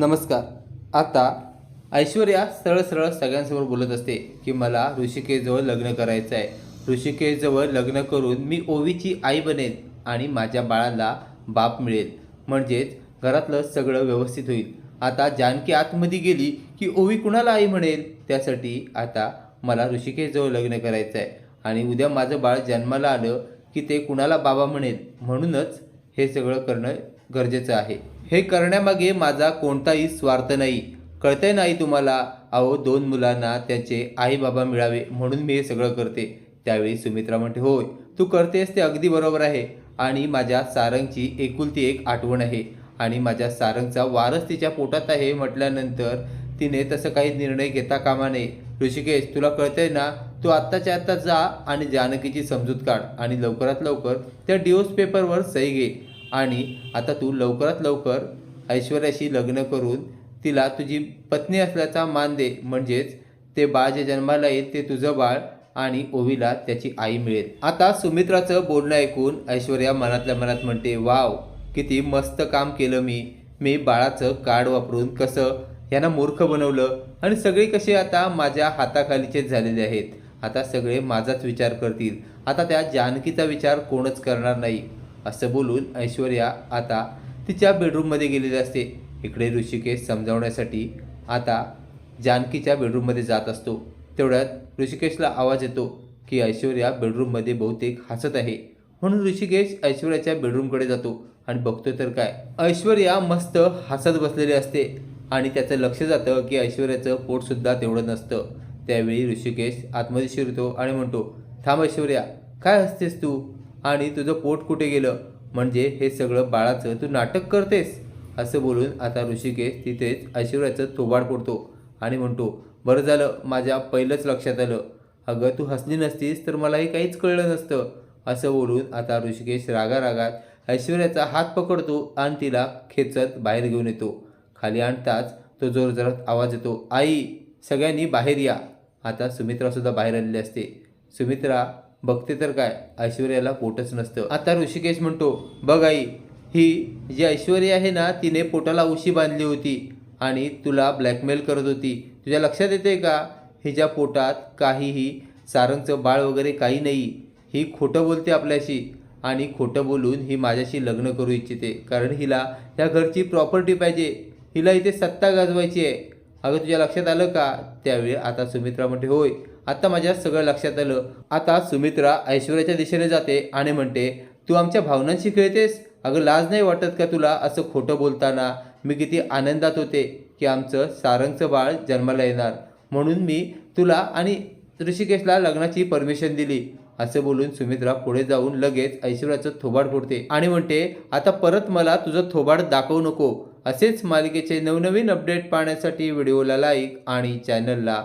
नमस्कार. आता ऐश्वर्या सरळ सरळ सगळ्यांसमोर बोलत असते की मला ऋषिकेशजवळ लग्न करायचं आहे. ऋषिकेशजवळ लग्न करून मी ओवीची आई बनेन आणि माझ्या बाळाला बाप मिळेल. म्हणजेच घरातलं सगळं व्यवस्थित होईल. आता जानकी आतमध्ये गेली की ओवी कुणाला आई म्हणेल? त्यासाठी आता मला ऋषिकेशजवळ लग्न करायचं आहे. आणि उद्या माझं बाळ जन्माला आलं की ते कुणाला बाबा म्हणेल? म्हणूनच हे सगळं करणं गरजेचं आहे. हे करण्यामागे माझा कोणताही स्वार्थ नाही. कळतंय नाही तुम्हाला अहो दोन मुलांना त्यांचे आई बाबा मिळावे म्हणून मी हे सगळं करते. त्यावेळी सुमित्रा म्हणते होय तू करतेस ते अगदी बरोबर आहे. आणि माझ्या सारंगची एकुलती एक आठवण आहे. आणि माझ्या सारंगचा वारस तिच्या पोटात आहे म्हटल्यानंतर तिने तसं काही निर्णय घेता कामा नये. ऋषिकेश तुला कळतंय ना? तू आत्ताच्या आत्ता जा आणि जानकीची समजूत काढ आणि लवकरात लवकर त्या डिओस पेपरवर सही घे. आणि आता तू लवकरात लवकर ऐश्वर्याशी लग्न करून तिला तुझी पत्नी असल्याचा मान दे. म्हणजेच ते बाळ जे जन्माला येईल ते तुझं बाळ आणि ओवीला त्याची आई मिळेल. आता सुमित्राचं बोलणं ऐकून ऐश्वर्या मनातल्या मनात म्हणते वाव किती मस्त काम केलं मी. मी बाळाचं कार्ड वापरून कसं यांना मूर्ख बनवलं आणि सगळे कसे आता माझ्या हाताखालीचेच झालेले आहेत. आता सगळे माझाच विचार करतील. आता त्या जानकीचा विचार कोणच करणार नाही. असं बोलून ऐश्वर्या आता तिच्या बेडरूममध्ये गेलेली असते. इकडे ऋषिकेश समजावण्यासाठी आता जानकीच्या बेडरूममध्ये जात असतो. तेवढ्यात ऋषिकेशला आवाज येतो की ऐश्वर्या बेडरूममध्ये बहुतेक हसत आहे. म्हणून ऋषिकेश ऐश्वर्याच्या बेडरूमकडे जातो आणि बघतो तर काय? ऐश्वर्या मस्त हसत बसलेली असते आणि त्याचं लक्ष जातं की ऐश्वर्याचं पोटसुद्धा तेवढं नसतं. त्यावेळी ऋषिकेश आतमध्ये शिरतो आणि म्हणतो थांब ऐश्वर्या काय हसतेस तू? आणि तुझं पोट कुठे गेलं? म्हणजे हे सगळं बाळाचं तू नाटक करतेस? असं बोलून आता ऋषिकेश तिथेच ऐश्वर्याचं थोबाड पडतो आणि म्हणतो बरं झालं माझ्या पहिलंच लक्षात आलं. अगं तू हसली नसतीस तर मलाही काहीच कळलं नसतं. असं बोलून आता ऋषिकेश रागा रागात ऐश्वर्याचा हात पकडतो आणि तिला खेचत बाहेर घेऊन येतो. खाली आणताच तो जोरजोरात आवाज येतो आई सगळ्यांनी बाहेर या. आता सुमित्रासुद्धा बाहेर आलेली असते. सुमित्रा बघते तर काय? ऐश्वर्याला पोटच नसतं. आता ऋषिकेश म्हणतो बघ आई ही जी ऐश्वर्या आहे ना तिने पोटाला उशी बांधली होती आणि तुला ब्लॅकमेल करत होती. तुझ्या लक्षात येते का? हिच्या पोटात काहीही सारंगचं बाळ वगैरे काही नाही. ही खोटं बोलते आपल्याशी आणि खोटं बोलून ही माझ्याशी लग्न करू इच्छिते. कारण हिला या घरची प्रॉपर्टी पाहिजे. हिला इथे सत्ता गाजवायची आहे. अगं तुझ्या लक्षात आलं का? त्यावेळी आता सुमित्रा म्हणते होय आता माझ्या सगळं लक्षात आलं. आता सुमित्रा ऐश्वर्याच्या दिशेने जाते आणि म्हणते तू आमच्या भावनांशी खेळतेस? अगं लाज नाही वाटत का तुला असं खोटं बोलताना? मी किती आनंदात होते की आमचं सारंगचं बाळ जन्माला येणार. म्हणून मी तुला आणि ऋषिकेशला लग्नाची परमिशन दिली. असं बोलून सुमित्रा पुढे जाऊन लगेच ऐश्वर्याचं थोबाड फोडते आणि म्हणते आता परत मला तुझं थोबाड दाखवू नको. असेच मालिकेचे नवनवीन अपडेट पाहण्यासाठी व्हिडिओला लाईक आणि चॅनलला